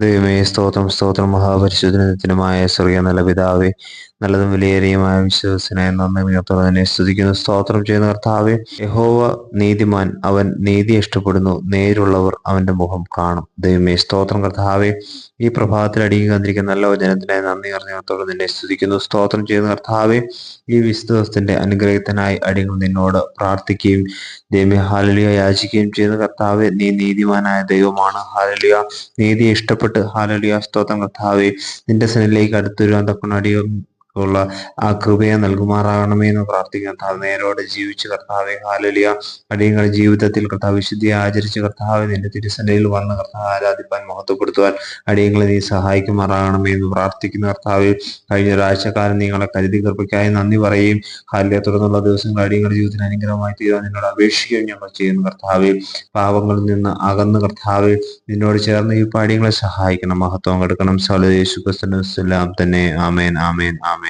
ദൈവമേ സ്തോത്രം സ്തോത്രം. മഹാപരിശുദ്ധനത്തിനുമായ സ്വർഗീയ നല്ല പിതാവെ നല്ലതും വിലയേറിയമായ വിശ്വസനായ നന്ദി മികത്തോടെ സ്തുതിക്കുന്നു. സ്തോത്രം ചെയ്യുന്ന കർത്താവെ യഹോവ നീതിമാൻ അവൻ നീതി ഇഷ്ടപ്പെടുന്നു. നേരുള്ളവർ അവന്റെ മുഖം കാണും. ദൈവമേ സ്തോത്രം കർത്താവെ ഈ പ്രഭാതത്തിൽ അടിയിൽ വന്നിരിക്കുന്ന നല്ല വചനത്തിനായി നന്ദി അറിഞ്ഞത്തോടെ നിന്നെ സ്തുതിക്കുന്നു. സ്തോത്രം ചെയ്യുന്ന കർത്താവെ ഈ വിശുദ്ധത്തിന്റെ അനുഗ്രഹത്തിനായി അടിയങ്ങൾ നിന്നോട് പ്രാർത്ഥിക്കുകയും ദൈവമേ ഹാലലിയ യാചിക്കുകയും ചെയ്യുന്ന കർത്താവെ നീ നീതിമാനായ ദൈവമാണ്. ഹാലലിയ നീതിയെ ഇഷ്ടപ്പെട്ട് ഹാലലിയ സ്തോത്രം കർത്താവെ നിന്റെ സനിലേക്ക് അടുത്തുവരുവാൻ തക്കണടിയും ഉള്ള ആ കൃപയെ നൽകുമാറാകണമേ എന്ന് പ്രാർത്ഥിക്കുന്ന. കർത്താവ് നേരോടെ ജീവിച്ച് കർത്താവെ ഹാലലിയ അടിയങ്ങളുടെ ജീവിതത്തിൽ കർത്താവ് വിശുദ്ധിയെ ആചരിച്ച് കർത്താവ് നിന്റെ തിരുസനയിൽ വന്ന് കർത്താവ് ആരാധിപ്പാൻ മഹത്വപ്പെടുത്തുവാൻ അടിയങ്ങളെ നീ സഹായിക്കുമാറാകണമേ എന്ന് പ്രാർത്ഥിക്കുന്ന. കർത്താവ് കഴിഞ്ഞ ഒരാഴ്ചക്കാലം നിങ്ങളെ കരുതി കൃപയ്ക്കായി നന്ദി പറയുകയും ഹാലിയെ തുടർന്നുള്ള ദിവസങ്ങൾ അടിയങ്ങളുടെ ജീവിതത്തിന് അനുഗ്രഹമായി തീരാൻ നിന്നോട് അപേക്ഷിക്കുകയും ഞങ്ങൾ ചെയ്യുന്നു. കർത്താവ് പാപങ്ങളിൽ നിന്ന് അകന്ന് കർത്താവ് നിന്നോട് ചേർന്ന് ഈ പാടിയങ്ങളെ സഹായിക്കണം. മഹത്വം കൊടുക്കണം. സല യേശു ക്രിസ്തുവിന് തന്നെ. ആമേൻ ആമേൻ ആമേൻ.